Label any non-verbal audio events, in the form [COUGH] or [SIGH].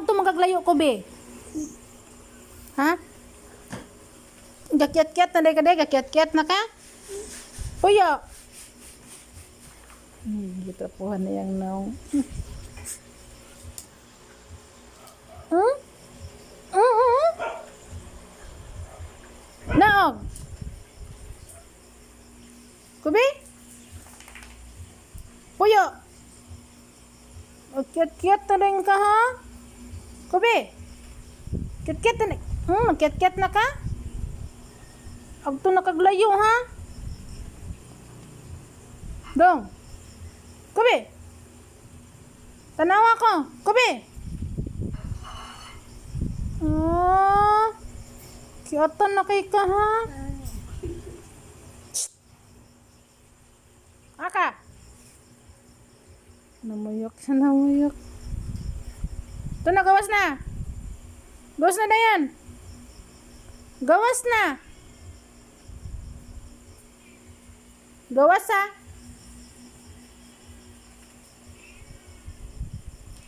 og to ko be? Ha? Gakyat-kyat na day ka day, gakyat-kyat na ka? Puyo. Hmm, gitapuhan na yung naong. [LAUGHS] Hmm? Hmm? Hmm? Naog. Kubi? Puyo. Kiat-kiat na rin ka ha? Kubi? Kiat-kiat na. Hmm, kiat-kiat na ka? Agto nakaglayo ha? Dong. Kubi? Tanawa ko. Kubi? Ah. Kiatan na kay ka ha? Aka. Namuyok siya, namuyok. Ito na, gawas na. Gawas na, Dayan. Gawas na. Gawas ha.